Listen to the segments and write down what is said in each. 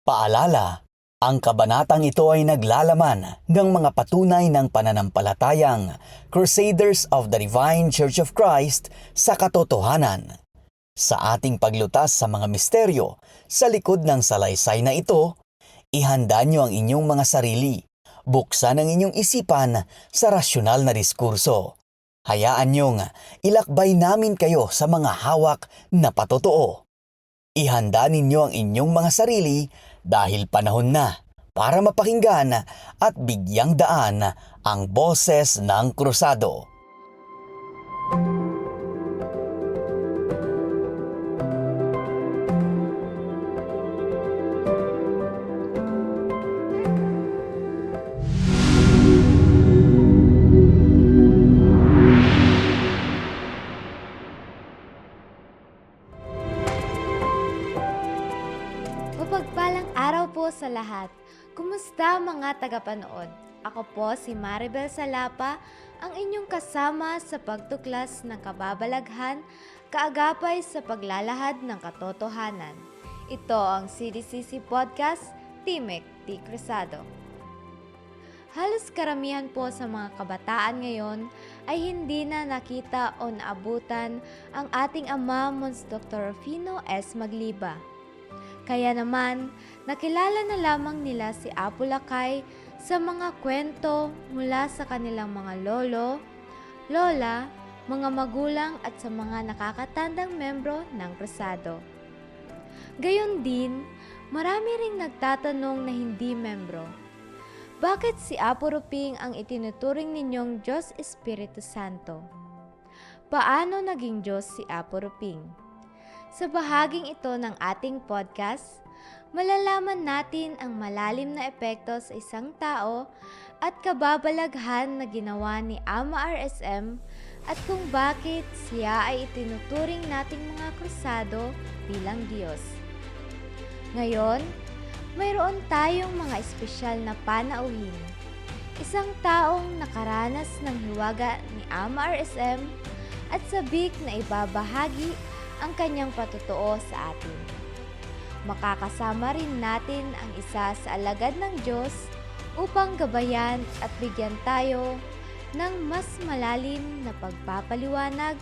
Paalala, ang kabanatang ito ay naglalaman ng mga patunay ng pananampalatayang Crusaders of the Divine Church of Christ sa katotohanan. Sa ating paglutas sa mga misteryo sa likod ng salaysay na ito, ihanda niyo ang inyong mga sarili. Buksan ang inyong isipan sa rasyonal na diskurso. Hayaan niyong ilakbay namin kayo sa mga hawak na patotoo. Ihanda ninyo ang inyong mga sarili dahil panahon na para mapakinggan at bigyang daan ang boses ng krusado. Mapagpalang tagapanood? Ako po si Maribel Salapa, ang inyong kasama sa pagtuklas ng kababalaghan, kaagapay sa paglalahad ng katotohanan. Ito ang CDCC Podcast, Timek T. Cruzado. Halos karamihan po sa mga kabataan ngayon ay hindi na nakita o naabutan ang ating ama Mons Dr. Rufino S. Magliba. Kaya naman, nakilala na lamang nila si Apo Lakay sa mga kwento mula sa kanilang mga lolo, lola, mga magulang at sa mga nakakatandang membro ng krusado. Gayon din, marami ring nagtatanong na hindi membro. Bakit si Apo Ruping ang itinuturing ninyong Diyos Espiritu Santo? Paano naging Diyos si Apo Ruping? Sa bahaging ito ng ating podcast, malalaman natin ang malalim na epekto sa isang tao at kababalaghan na ginawa ni Ama RSM at kung bakit siya ay itinuturing nating mga krusado bilang Diyos. Ngayon, mayroon tayong mga espesyal na panauhin. Isang taong nakaranas ng hiwaga ni Ama RSM at sabik na ibabahagi ang kanyang patotoo sa atin. Makakasama rin natin ang isa sa alagad ng Diyos upang gabayan at bigyan tayo ng mas malalim na pagpapaliwanag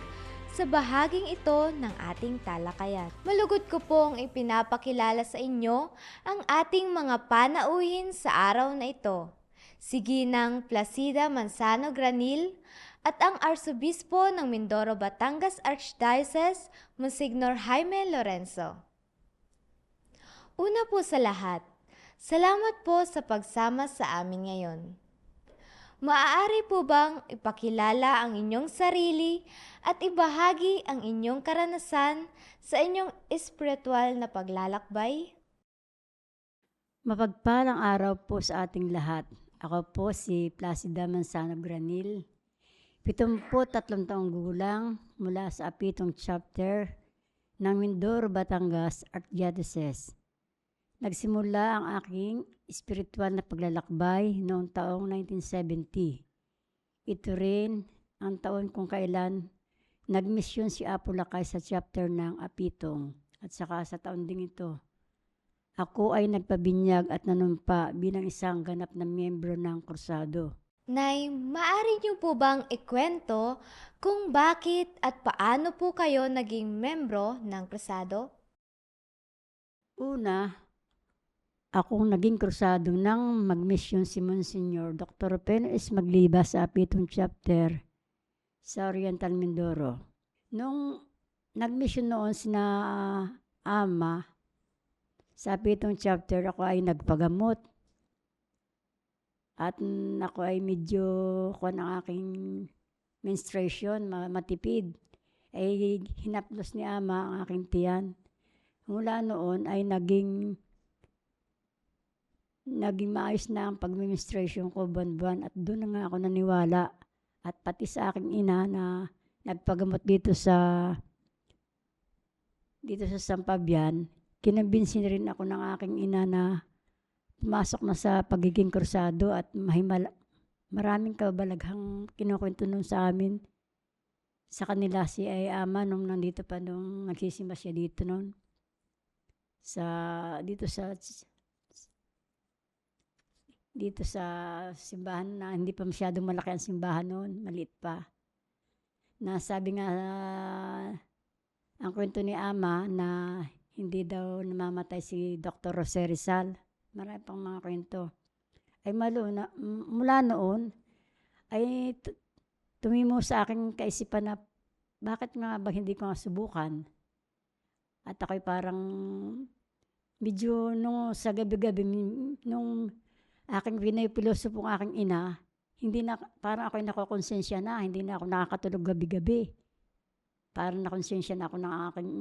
sa bahaging ito ng ating talakayan. Malugod ko pong ipinapakilala sa inyo ang ating mga panauhin sa araw na ito. Si Ginang Placida Manzano Granil, at ang Arsobispo ng Mindoro Batangas Archdiocese, Monsignor Jaime Lorenzo. Una po sa lahat, salamat po sa pagsama sa amin ngayon. Maaari po bang ipakilala ang inyong sarili at ibahagi ang inyong karanasan sa inyong espiritual na paglalakbay? Mapagpalang araw po sa ating lahat. Ako po si Placida Manzano Granil, Pitumpo tatlong taong gulang mula sa Apitong Chapter ng Mindoro, Batangas Archdiocese. Nagsimula ang aking espiritual na paglalakbay noong taong 1970. Ito rin ang taon kung kailan nagmisyon si Apo Lakay sa chapter ng Apitong at saka sa taon ding ito. Ako ay nagpabinyag at nanumpa bilang isang ganap na miyembro ng kursado. Nay, maaari niyo po bang ikwento kung bakit at paano po kayo naging membro ng krusado? Una, akong naging krusado nang magmisyon si Monsignor Dr. Pen S. Magliba sa Apitong Chapter sa Oriental Mindoro. Nung nagmisyon noon sina Ama sa Apitong Chapter, ako ay nagpagamot. At mm, ako ay medyo kuwan ang aking menstruation, ma- matipid. Ay hinaplos ni Ama ang aking tiyan. Mula noon ay naging naging maayos na ang pag-menstruation ko buwan-buwan at doon nga ako naniwala at pati sa aking ina na nagpagamot dito sa dito sa Sampabian, kinambinsin rin ako ng aking ina na pumasok na sa pagiging kursado at mahimala, maraming kabalaghang kinukwento nun sa amin. Sa kanila si ay ama nung nandito pa nung nagsisimba siya dito noon. Sa, dito sa dito sa simbahan na hindi pa masyadong malaki ang simbahan noon, maliit pa. Na sabi nga ang kwento ni Ama na hindi daw namamatay si Dr. Jose Rizal. Marami pang mga kwento. Ay malo na, m- mula noon, ay tu- tumimo sa akin kaisipan na bakit nga ba hindi ko nga subukan? At ako'y parang medyo nung sa gabi-gabi, nung aking pinapilosopo ang aking ina, hindi na, parang ako'y nakokonsensya na, hindi na ako nakakatulog gabi-gabi. Parang nakonsensya na ako ng aking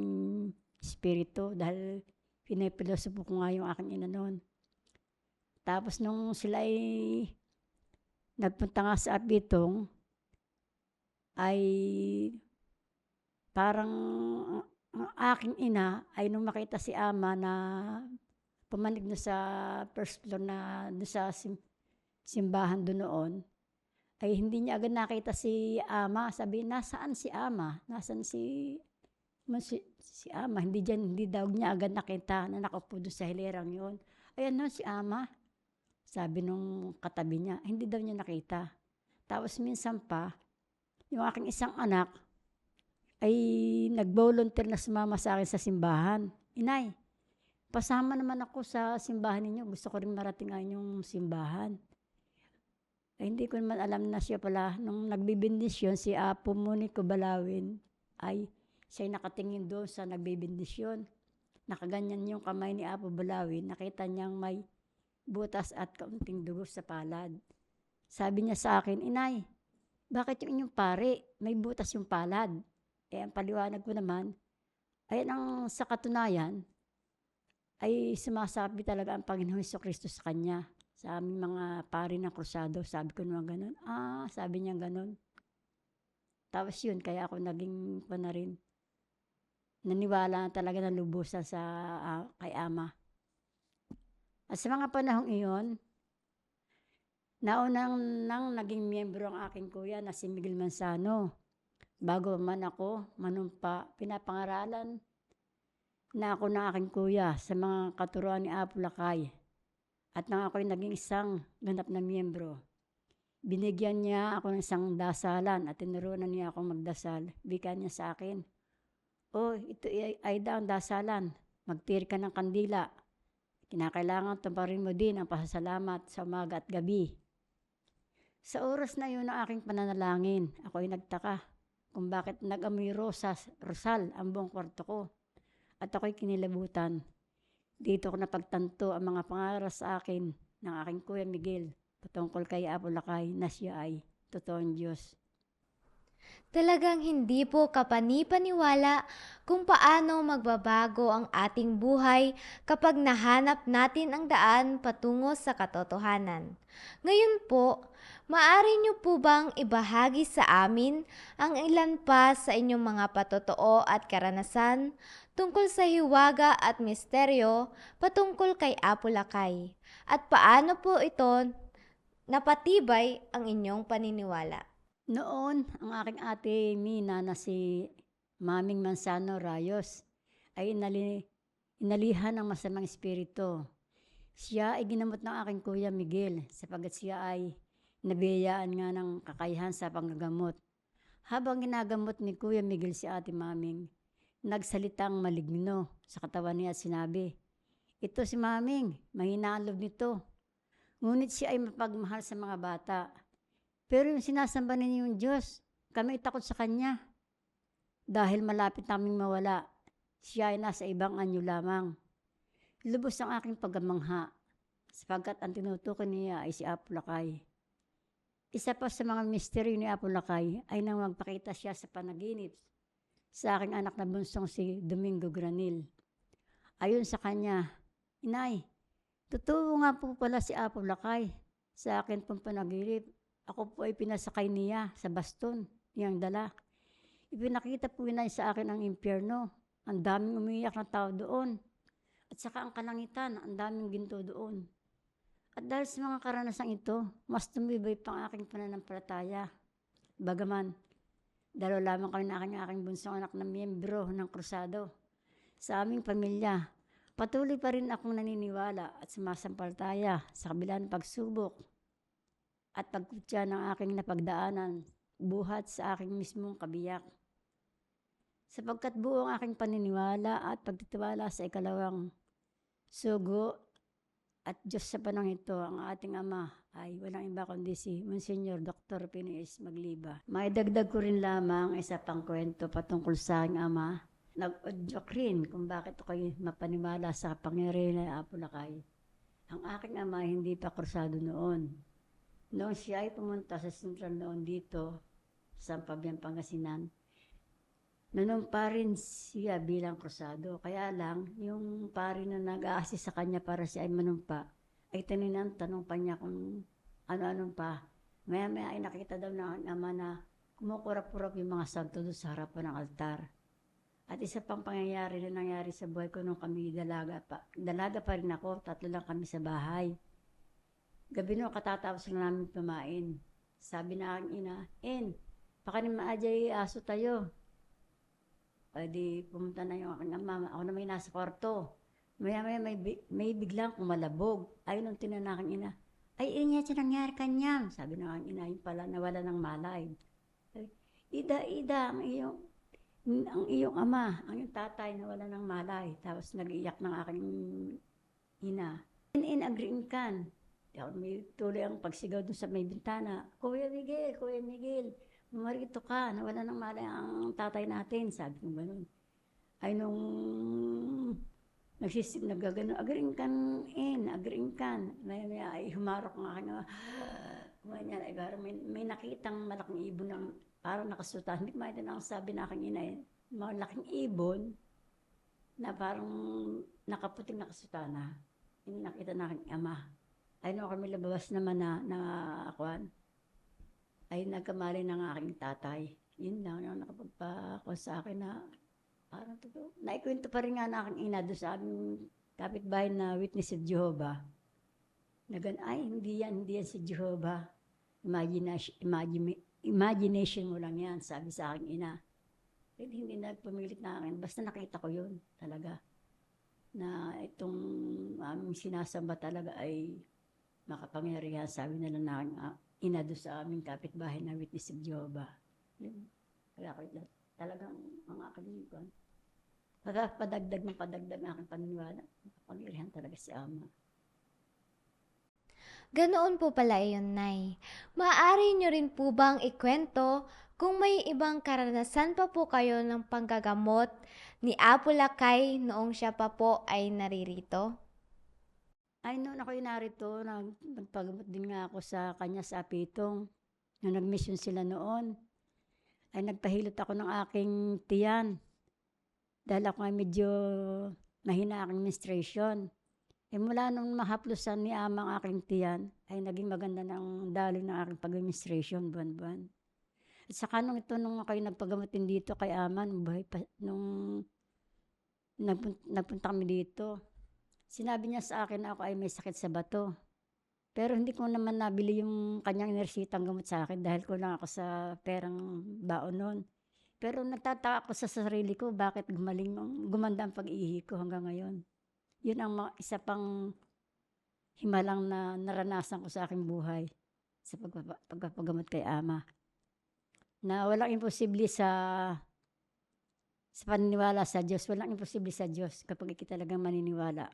espiritu dahil pinapilosopo ko nga yung aking ina noon. Tapos nung sila ay nagpunta nga sa Apitong, ay parang ang aking ina ay nung makita si ama na pumanig na sa first floor na sa sim- simbahan doon noon, ay hindi niya agad nakita si ama. Sabi, nasaan si ama? Nasaan si, si, si ama? Hindi, dyan, hindi daw niya agad nakita na nakaupo sa hilerang yon. Ayan no, si ama. Sabi nung katabi niya, hindi daw niya nakita. Tapos minsan pa, yung aking isang anak, ay nag-volunteer na sumama sa akin sa simbahan. Inay, pasama naman ako sa simbahan ninyo. Gusto ko rin marating ang inyong simbahan. Ay, hindi ko naman alam na siya pala. Nung nagbibindisyon, si Apo Monico Balawin, ay siya'y nakatingin doon sa nagbibindisyon. Nakaganyan yung kamay ni Apo Balawin. Nakita niyang may butas at kaunting dugo sa palad. Sabi niya sa akin, Inay, bakit yung inyong pare, may butas yung palad? Eh, ang paliwanag ko naman, ay ang sa katunayan, ay sumasabi talaga ang Panginoon Hesus Kristo sa kanya. Sa aming mga pari ng krusado, sabi ko naman ganun. Ah, sabi niya ganun. Tapos yun, kaya ako naging pa na rin. Naniwala na talaga na lubusan sa ah, kay Ama. At sa mga panahong iyon, naunang nang naging miyembro ang aking kuya na si Miguel Manzano. Bago man ako manumpa, pinapangaralan na ako ng aking kuya sa mga katuruan ni Apo Lakay. At nang ako'y naging isang ganap na miyembro, binigyan niya ako ng isang dasalan at tinuruan niya akong magdasal. Bika niya sa akin, Oh, ito ay, ay ang dasalan. Magtiri ka ng kandila. Kinakailangan tumparin mo din ang pasasalamat sa umaga at gabi. Sa oras na yun ng aking pananalangin, ako ay nagtaka kung bakit nag-amoy rosas, rosal ang buong kwarto ko. At ako'y kinilabutan. Dito ko napagtanto ang mga pangaral sa akin ng aking Kuya Miguel patungkol kay Apo na siya ay totoong Diyos. Talagang hindi po kapanipaniwala kung paano magbabago ang ating buhay kapag nahanap natin ang daan patungo sa katotohanan. Ngayon po, maaari niyo po bang ibahagi sa amin ang ilan pa sa inyong mga patotoo at karanasan tungkol sa hiwaga at misteryo patungkol kay Apo Lakay? At paano po ito napatibay ang inyong paniniwala? Noon, ang aking ate Mina na si Maming Mansano Rayos ay inali, inalihan ng masamang espiritu. Siya ay ginamot ng aking kuya Miguel sapagat siya ay nabiyayaan nga ng kakayahan sa panggagamot. Habang ginagamot ni Kuya Miguel si ate Maming, nagsalitang maligno sa katawan niya at sinabi, Ito si Maming, mahina ang loob nito. Ngunit siya ay mapagmahal sa mga bata. Pero yung sinasamba ninyo yung Diyos, kami ay takot sa Kanya. Dahil malapit naming mawala, siya ay nasa ibang anyo lamang. Lubos ang aking paggamangha, sapagkat ang tinutukoy niya ay si Apo Lakay. Isa pa sa mga misteryo ni Apo Lakay ay nang magpakita siya sa panaginip sa aking anak na bunsong si Domingo Granil. Ayon sa kanya, Inay, totoo nga po pala si Apo Lakay sa akin pong panaginip ako po ay pinasakay niya sa baston, niyang dala. Ipinakita po niya sa akin ang impyerno. Ang daming umiyak na tao doon. At saka ang kalangitan, ang daming ginto doon. At dahil sa mga karanasang ito, mas tumibay pa ang aking pananampalataya. Bagaman, dalawa lamang kami na aking aking bunsong anak na miyembro ng krusado. Sa aming pamilya, Patuloy pa rin akong naniniwala at sumasampalataya sa kabila ng pagsubok at pagkutya ng aking napagdaanan buhat sa aking mismong kabiyak. Sapagkat buo ang aking paniniwala at pagtitiwala sa ikalawang sugo at Diyos sa panahon ito, ang ating Ama ay walang iba kundi si Monsignor Dr. Pines Magliba. May dagdag ko rin lamang isa pang kwento patungkol sa aking Ama. Nag-joke rin kung bakit ako mapaniwala sa pangyarihan ng Apulakay. Ang aking ama hindi pa kursado noon. Noong siya ay pumunta sa sentral noon dito, sa Pabian, Pangasinan, nanumpa rin siya bilang krusado. Kaya lang, yung pari na nag-a-assist sa kanya para siya ay manumpa, ay taninan, tanong pa niya kung ano-anong pa. Maya-maya ay nakita daw ng ama na kumukurap-kurap yung mga santo doon sa harapan ng altar. At isa pang pangyayari na nangyari sa buhay ko nung kami dalaga pa. Dalaga pa rin ako, tatlo lang kami sa bahay. Gabi nung katatapos na namin pumain. Sabi na aking ina, En, baka ni maajay aso tayo. O di pumunta na yung aking ama, ako na may nasa kwarto. Maya maya may, may biglang kumalabog. Ayun nung tinan aking ina, ay inya siya nangyari kanyang. Sabi ng aking ina, yun pala nawala ng malay. Ida, Ida, ang iyong ang iyong ama, ang iyong tatay na wala ng malay. Tapos nag-iyak ng aking ina. In, in agreeing kan. May tuloy ang pagsigaw dun sa may bintana. Kuya Miguel, Kuya Miguel, marito ka, nawala ng malay ang tatay natin. Sabi ko ganun. Ay nung nagsisig, nagagano, agreeing kan in, agreeing kan. May, may ay humarok ng aking ama. Ganyan, ay parang may, may nakitang malaking ibon ng parang nakasuta. Hindi ko maintindihan ang sabi na aking ina eh. Malaking ibon na parang nakaputing nakasutana. Yung nakita na aking ama. Ay nung kami labas naman na, na akuan, ay nagkamali ng aking tatay. Yun lang, yung nakapagpa sa akin na parang totoo. Naikwento pa rin nga na aking ina doon sa aming kapitbahay na witness of Jehovah. Na gan, ay, hindi yan, hindi yan si Jehovah. Imagination, imagine, imagination mo lang yan, sabi sa aking ina. Hindi, hindi nagpumilit na akin. Basta nakita ko yun talaga. Na itong aming sinasamba talaga ay makapangyarihan. Sabi na lang na aking ah, ina doon sa aming kapitbahay na witness of Jehovah. Kaya ako talagang mga aking Pagka padagdag ng padagdag ng aking paniniwala, makapangyarihan talaga si Ama. Ganoon po pala iyon, Nay. Maaari nyo rin po bang ikwento kung may ibang karanasan pa po kayo ng panggagamot ni Apo Lakay noong siya pa po ay naririto? Ay, noon ako narito, nag, nagpagamot din nga ako sa kanya sa Apitong. Nung nag-mission sila noon, ay nagpahilot ako ng aking tiyan. Dahil ako ay medyo mahina aking menstruation. Eh mula nung mahaplusan ni Ama ang aking tiyan, ay naging maganda ng daloy ng aking pag-menstruation buwan-buwan. At saka nung ito, nung ako din dito kay Ama, nung, pa, nung nagpunta, nagpunta kami dito, Sinabi niya sa akin na ako ay may sakit sa bato. Pero hindi ko naman nabili yung kanyang nersitang gamot sa akin dahil kulang ako sa perang baon noon. Pero nagtataka ako sa sarili ko bakit gumaling, gumanda ang pag-ihi ko hanggang ngayon. Yun ang isa pang himalang na naranasan ko sa aking buhay sa pagpapa- pagpapagamot kay Ama. Na walang imposible sa sa paniniwala sa Diyos. Walang imposible sa Diyos kapag kita talagang maniniwala.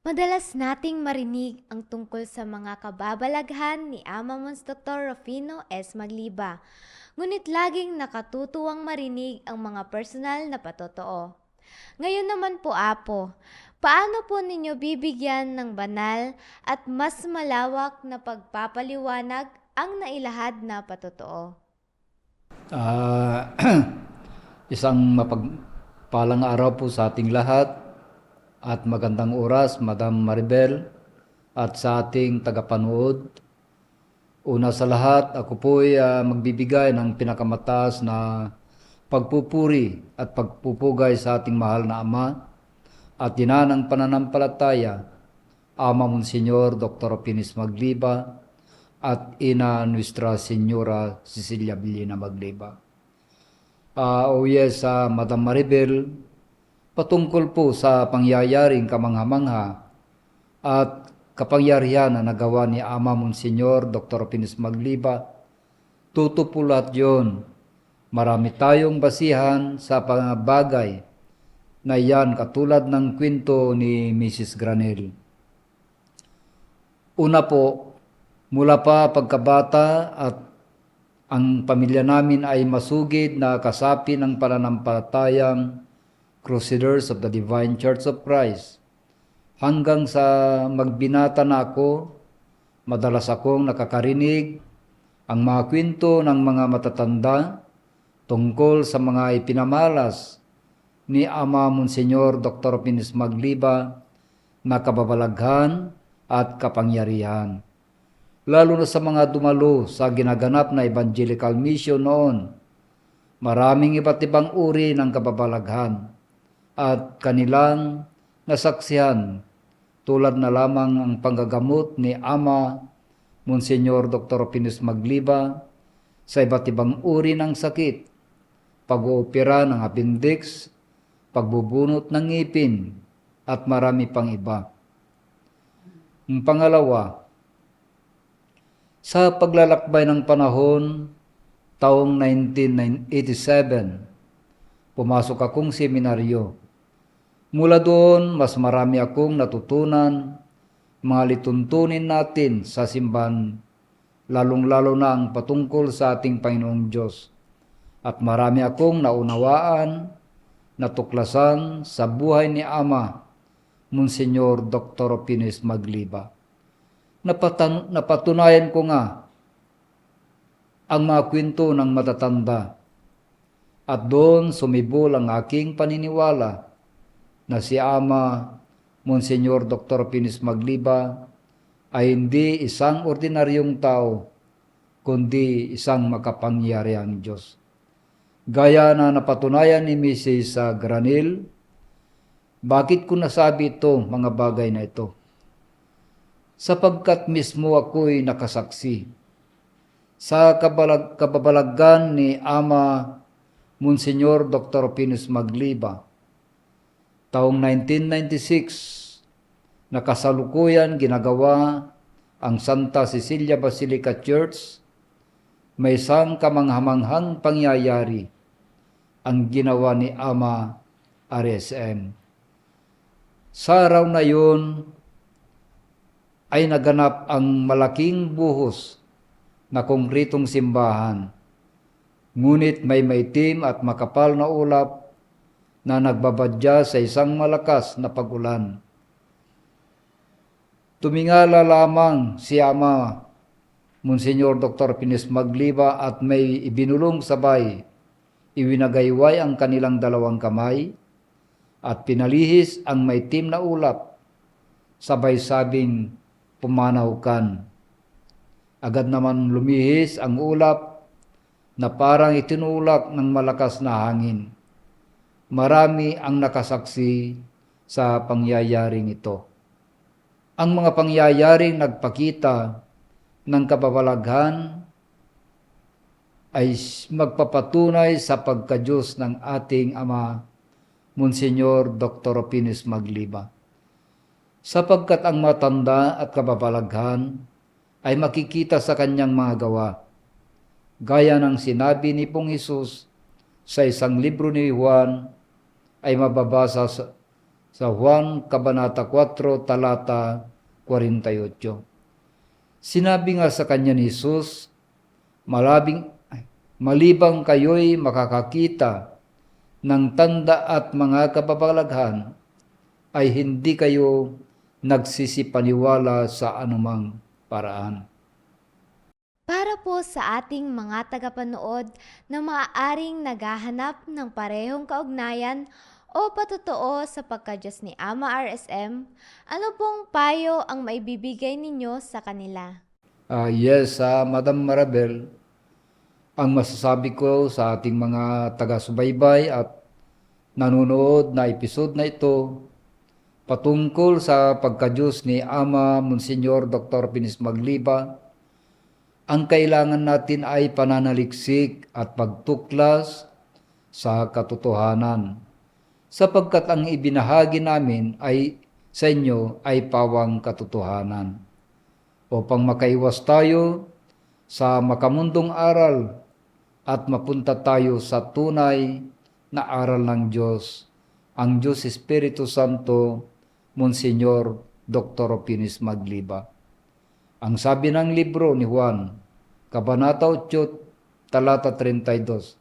Madalas nating marinig ang tungkol sa mga kababalaghan ni Ama Mons Dr. Rufino S. Magliba. Ngunit laging nakatutuwang marinig ang mga personal na patotoo. Ngayon naman po, Apo, paano po ninyo bibigyan ng banal at mas malawak na pagpapaliwanag ang nailahad na patotoo? Ah, isang mapagpalang araw po sa ating lahat at magandang oras, Madam Maribel, at sa ating tagapanood. Una sa lahat, ako po ay ah, magbibigay ng pinakamataas na pagpupuri at pagpupugay sa ating mahal na Ama at ina ng pananampalataya, Ama Monsenyor Dr. Pinis Magliba, at ina Nuestra Señora Cecilia Villena Magliba. Ah, o yes, ah, Madam Maribel, patungkol po sa pangyayaring kamangha-mangha at kapangyarihan na nagawa ni Ama Monsignor Dr. Pinis Magliba. Lahat yun. Marami tayong basihan sa mga bagay na yan katulad ng kwento ni Mrs. Granel. Una po, mula pa pagkabata at ang pamilya namin ay masugid na kasapi ng pananampalatayang Crusaders of the Divine Church of Christ. Hanggang sa magbinata na ako, madalas akong nakakarinig ang mga kwento ng mga matatanda tungkol sa mga ipinamalas ni Ama Monsignor Dr. Pinis Magliba na kababalaghan at kapangyarihan. Lalo na sa mga dumalo sa ginaganap na evangelical mission noon. Maraming iba't ibang uri ng kababalaghan at kanilang nasaksihan tulad na lamang ang panggagamot ni Ama Monsignor Dr. Pinis Magliba sa iba't ibang uri ng sakit, pag-oopera ng appendix, pagbubunot ng ngipin, at marami pang iba. Ang pangalawa, sa paglalakbay ng panahon, taong 1987, pumasok akong seminaryo. Mula doon, mas marami akong natutunan, mga lituntunin natin sa simbahan, lalong-lalo na ang patungkol sa ating Panginoong Diyos. At marami akong naunawaan, natuklasan sa buhay ni Ama, Monsignor Dr. Pines Magliba. Napatan- napatunayan ko nga ang mga kwento ng matatanda at doon sumibol ang aking paniniwala na si Ama Monsignor Dr. Pinis Magliba ay hindi isang ordinaryong tao kundi isang makapangyarihang Diyos. Gaya na napatunayan ni Mrs. Granil, bakit ko nasabi ito, mga bagay na ito? Sapagkat mismo ako'y nakasaksi sa kabalag, kababalagan ni Ama Monsignor Dr. Pinus Magliba. Taong 1996, nakasalukuyan ginagawa ang Santa Cecilia Basilica Church. May isang kamanghamanghang pangyayari ang ginawa ni Ama RSM. Sa araw na yun ay naganap ang malaking buhos na kongkritong simbahan. Ngunit may maitim at makapal na ulap na nagbabadya sa isang malakas na pagulan. Tumingala lamang si Ama Monsignor Dr. Pines Magliba at may ibinulong sabay. Iwinagayway ang kanilang dalawang kamay at pinalihis ang maitim na ulap. Sabay sabing pumanaw kan. Agad naman lumihis ang ulap na parang itinulak ng malakas na hangin. Marami ang nakasaksi sa pangyayaring ito. Ang mga pangyayaring nagpakita ng kababalaghan ay magpapatunay sa pagkadyos ng ating Ama, Monsignor Dr. Pinis Magliba. Sapagkat ang matanda at kababalaghan ay makikita sa kanyang mga gawa. Gaya ng sinabi ni Pong Isus sa isang libro ni Juan ay mababasa sa, sa Juan Kabanata 4 talata 48. Sinabi nga sa kanya ni Jesus, malabing, malibang kayo'y makakakita ng tanda at mga kababalaghan, ay hindi kayo nagsisipaniwala sa anumang paraan. Para po sa ating mga tagapanood na maaaring naghahanap ng parehong kaugnayan o patotoo sa pagkadyos ni Ama RSM, ano pong payo ang maibibigay ninyo sa kanila? Ah, yes, sa Madam Marabel, ang masasabi ko sa ating mga taga-subaybay at nanonood na episode na ito patungkol sa pagkadyos ni Ama Monsignor Dr. Pinis Magliba, ang kailangan natin ay pananaliksik at pagtuklas sa katotohanan. Sapagkat ang ibinahagi namin ay sa inyo ay pawang katotohanan. Upang makaiwas tayo sa makamundong aral at mapunta tayo sa tunay na aral ng Diyos, ang Diyos Espiritu Santo, Monsignor Dr. Opinis Magliba. Ang sabi ng libro ni Juan, Kabanata 8, talata 32,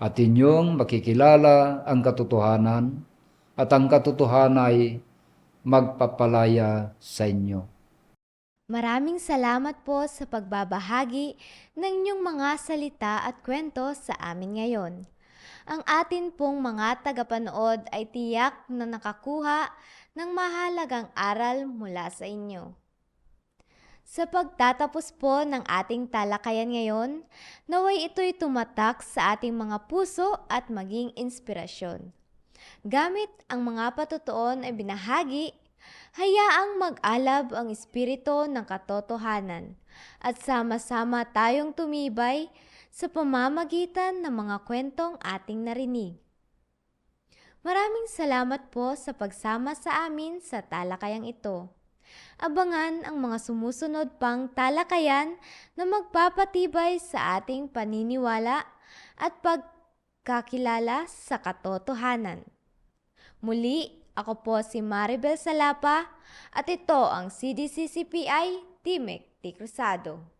at inyong makikilala ang katotohanan at ang katotohanan ay magpapalaya sa inyo. Maraming salamat po sa pagbabahagi ng inyong mga salita at kwento sa amin ngayon. Ang atin pong mga tagapanood ay tiyak na nakakuha ng mahalagang aral mula sa inyo. Sa pagtatapos po ng ating talakayan ngayon, naway ito'y tumatak sa ating mga puso at maging inspirasyon. Gamit ang mga patutuon ay binahagi, hayaang mag-alab ang espiritu ng katotohanan at sama-sama tayong tumibay sa pamamagitan ng mga kwentong ating narinig. Maraming salamat po sa pagsama sa amin sa talakayang ito. Abangan ang mga sumusunod pang talakayan na magpapatibay sa ating paniniwala at pagkakilala sa katotohanan. Muli, ako po si Maribel Salapa at ito ang CDCCPI Timek T. Cruzado.